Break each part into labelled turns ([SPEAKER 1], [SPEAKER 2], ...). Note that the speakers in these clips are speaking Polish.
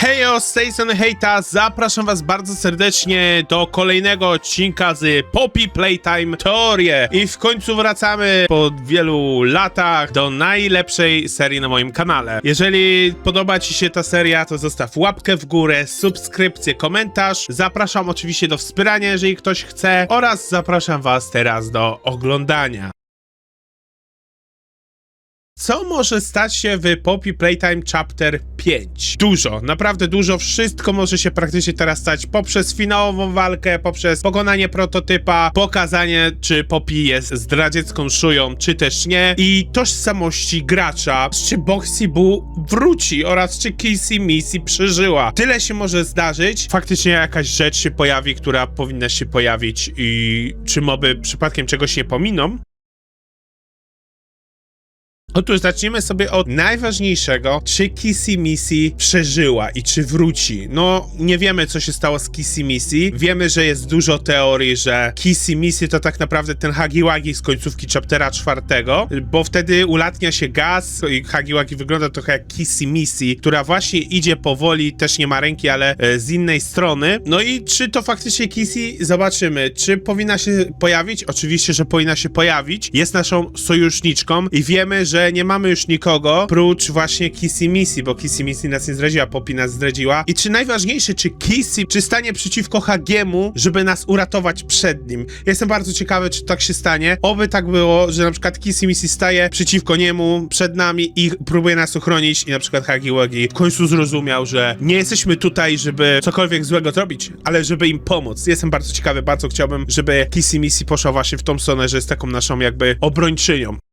[SPEAKER 1] Hejo, z tej strony Hejta, zapraszam was bardzo serdecznie do kolejnego odcinka z Poppy Playtime Teorie i w końcu wracamy po wielu latach do najlepszej serii na moim kanale. Jeżeli podoba ci się ta seria, to zostaw łapkę w górę, subskrypcję, komentarz. Zapraszam oczywiście do wspierania, jeżeli ktoś chce oraz zapraszam was teraz do oglądania. Co może stać się w Poppy Playtime Chapter 5? Dużo, naprawdę dużo. Wszystko może się praktycznie teraz stać poprzez finałową walkę, poprzez pokonanie prototypa, pokazanie, czy Poppy jest zdradziecką szują, czy też nie, i tożsamości gracza, czy Boxy Boo wróci oraz czy Kissy Missy przeżyła. Tyle się może zdarzyć. Faktycznie jakaś rzecz się pojawi, która powinna się pojawić i czy moby przypadkiem czegoś nie pominą? Otóż zaczniemy sobie od najważniejszego, czy Kissy Missy przeżyła i czy wróci. No, nie wiemy, co się stało z Kissy Missy. Wiemy, że jest dużo teorii, że Kissy Missy to tak naprawdę ten Hagiwagi z końcówki chaptera czwartego, bo wtedy ulatnia się gaz i Hagiwagi wygląda trochę jak Kissy Missy, która właśnie idzie powoli, też nie ma ręki, ale e, z innej strony. No i czy to faktycznie Kissy? Zobaczymy. Czy powinna się pojawić? Oczywiście, że powinna się pojawić. Jest naszą sojuszniczką i wiemy, że nie mamy już nikogo prócz właśnie Kissy Missy, bo Kissy Missy nas nie zdradziła, Poppy nas zdradziła. I czy najważniejsze, czy Kissy, czy stanie przeciwko Hagiemu, żeby nas uratować przed nim? Jestem bardzo ciekawy, czy tak się stanie. Oby tak było, że na przykład Kissy Missy staje przeciwko niemu, przed nami i próbuje nas uchronić i na przykład Hagi Wagi w końcu zrozumiał, że nie jesteśmy tutaj, żeby cokolwiek złego zrobić, ale żeby im pomóc. Jestem bardzo ciekawy, bardzo chciałbym, żeby Kissy Missy poszła właśnie w tą stronę, że jest taką naszą jakby obrończynią.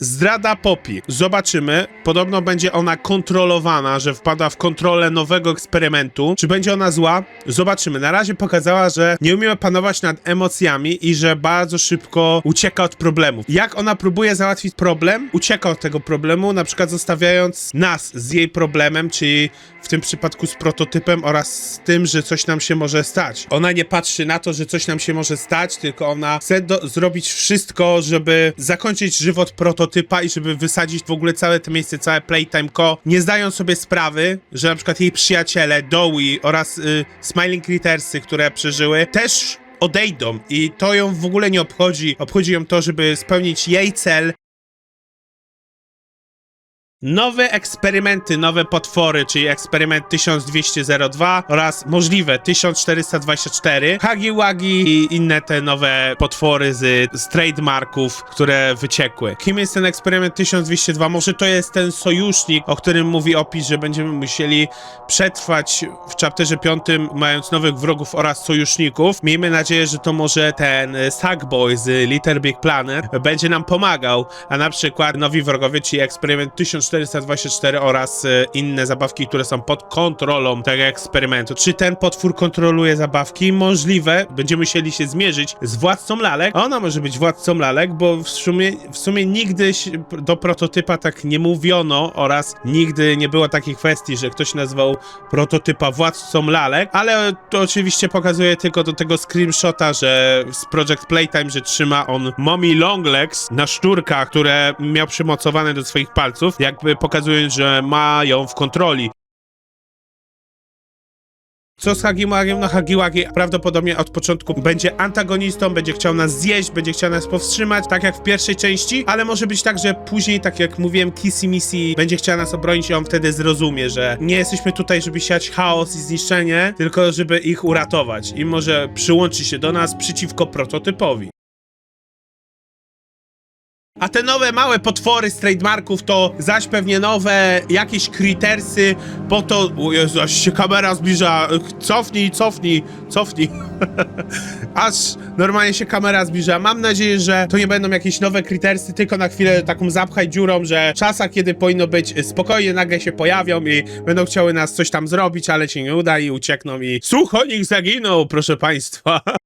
[SPEAKER 1] Zdrada Poppy. Zobaczymy. Podobno będzie ona kontrolowana, że wpada w kontrolę nowego eksperymentu. Czy będzie ona zła? Zobaczymy. Na razie pokazała, że nie umie panować nad emocjami i że bardzo szybko ucieka od problemów. Jak ona próbuje załatwić problem? Ucieka od tego problemu, na przykład zostawiając nas z jej problemem, czyli w tym przypadku z prototypem oraz z tym, że coś nam się może stać. Ona nie patrzy na to, że coś nam się może stać, tylko ona chce zrobić wszystko, żeby zakończyć żywot prototypa i żeby wysadzić w ogóle całe to miejsce, całe Playtime Co. Nie zdając sobie sprawy, że na przykład jej przyjaciele, Dowie oraz y, Smiling Crittersy, które przeżyły, też odejdą i to ją w ogóle nie obchodzi. Obchodzi ją to, żeby spełnić jej cel, Nowe eksperymenty, nowe potwory, czyli eksperyment 1202 oraz możliwe 1424, Hagiwagi i inne te nowe potwory z, z trademarków, które wyciekły. Kim jest ten eksperyment 1202? Może to jest ten sojusznik, o którym mówi opis, że będziemy musieli przetrwać w chapterze 5, mając nowych wrogów oraz sojuszników. Miejmy nadzieję, że to może ten Sackboy z Little Big Planet będzie nam pomagał, a na przykład nowi wrogowie, czyli eksperyment 1424 oraz e, inne zabawki, które są pod kontrolą tego eksperymentu. Czy ten potwór kontroluje zabawki? Możliwe. Będziemy musieli się zmierzyć z władcą lalek. Ona może być władcą lalek, bo w sumie, w sumie nigdy do prototypa tak nie mówiono oraz nigdy nie było takiej kwestii, że ktoś nazwał prototypa władcą lalek, ale to oczywiście pokazuje tylko do tego screenshota, że z Project Playtime, że trzyma on Mommy Longlegs na szturkach, które miał przymocowane do swoich palców, jakby pokazując, że ma ją w kontroli. Co z Hagiwagiem? No Hagiwagi prawdopodobnie od początku będzie antagonistą, będzie chciał nas zjeść, będzie chciał nas powstrzymać, tak jak w pierwszej części, ale może być tak, że później, tak jak mówiłem, Kissy Missy będzie chciała nas obronić i on wtedy zrozumie, że nie jesteśmy tutaj, żeby siać chaos i zniszczenie, tylko żeby ich uratować i może przyłączy się do nas przeciwko prototypowi. A te nowe małe potwory z trademarków to zaś pewnie nowe jakieś critersy po to... O Jezu, aż się kamera zbliża. Cofnij, cofnij, cofnij. aż normalnie się kamera zbliża. Mam nadzieję, że to nie będą jakieś nowe critersy, tylko na chwilę taką zapchaj dziurą, że czasa, kiedy powinno być spokojnie, nagle się pojawią i będą chciały nas coś tam zrobić, ale się nie uda i uciekną i... Suchonik zaginął, proszę państwa.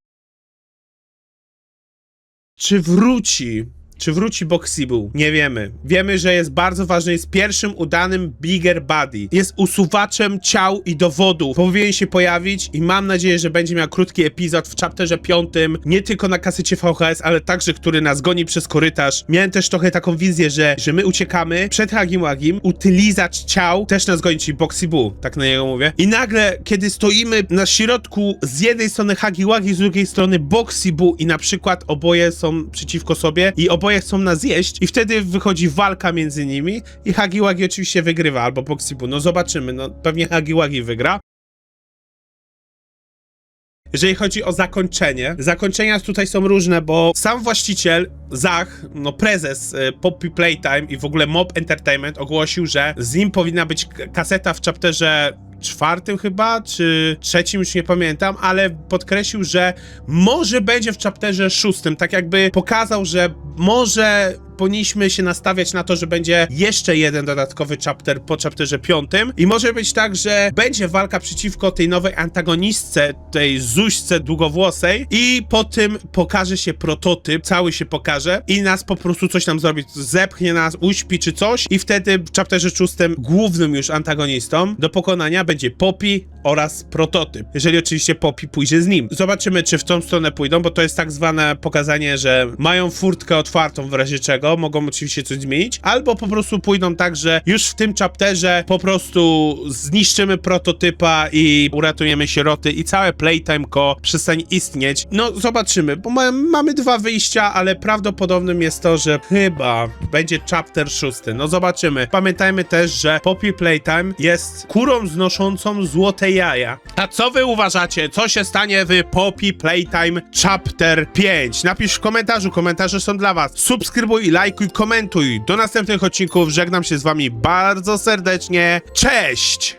[SPEAKER 1] Czy wróci? Czy wróci Boxibu? Nie wiemy. Wiemy, że jest bardzo ważny, jest pierwszym udanym Bigger Body. Jest usuwaczem ciał i dowodów. Powinien się pojawić i mam nadzieję, że będzie miał krótki epizod w chapterze piątym, nie tylko na kasecie VHS, ale także, który nas goni przez korytarz. Miałem też trochę taką wizję, że, że my uciekamy przed Hagim Wagim, utylizacz ciał też nas goni, czyli Boxibu, tak na niego mówię. I nagle, kiedy stoimy na środku z jednej strony Hagi Wagi, z drugiej strony Boxibu i na przykład oboje są przeciwko sobie i oboje chcą nas zjeść i wtedy wychodzi walka między nimi i Hagi Wagi oczywiście wygrywa, albo Boxibu. No zobaczymy, no pewnie Hagi Wagi wygra. Jeżeli chodzi o zakończenie, zakończenia tutaj są różne, bo sam właściciel, Zach, no prezes y, Poppy Playtime i w ogóle Mob Entertainment ogłosił, że z nim powinna być kaseta w chapterze czwartym chyba, czy trzecim, już nie pamiętam, ale podkreślił, że może będzie w chapterze szóstym, tak jakby pokazał, że może powinniśmy się nastawiać na to, że będzie jeszcze jeden dodatkowy chapter po chapterze piątym. I może być tak, że będzie walka przeciwko tej nowej antagonistce, tej Zuśce długowłosej i po tym pokaże się prototyp, cały się pokaże i nas po prostu coś nam zrobi, zepchnie nas, uśpi czy coś i wtedy w chapterze szóstym głównym już antagonistą do pokonania będzie Poppy oraz prototyp. Jeżeli oczywiście Poppy pójdzie z nim. Zobaczymy, czy w tą stronę pójdą, bo to jest tak zwane pokazanie, że mają furtkę otwartą w razie czego, mogą oczywiście coś zmienić, albo po prostu pójdą tak, że już w tym chapterze po prostu zniszczymy prototypa i uratujemy sieroty i całe Playtime Co. przestanie istnieć. No, zobaczymy, bo ma, mamy dwa wyjścia, ale prawdopodobnym jest to, że chyba będzie chapter szósty. No, zobaczymy. Pamiętajmy też, że Poppy Playtime jest kurą znoszącą złote jaja. A co wy uważacie? Co się stanie w Poppy Playtime Chapter 5? Napisz w komentarzu, komentarze są dla was. Subskrybuj, lajkuj, komentuj. Do następnych odcinków żegnam się z wami bardzo serdecznie. Cześć!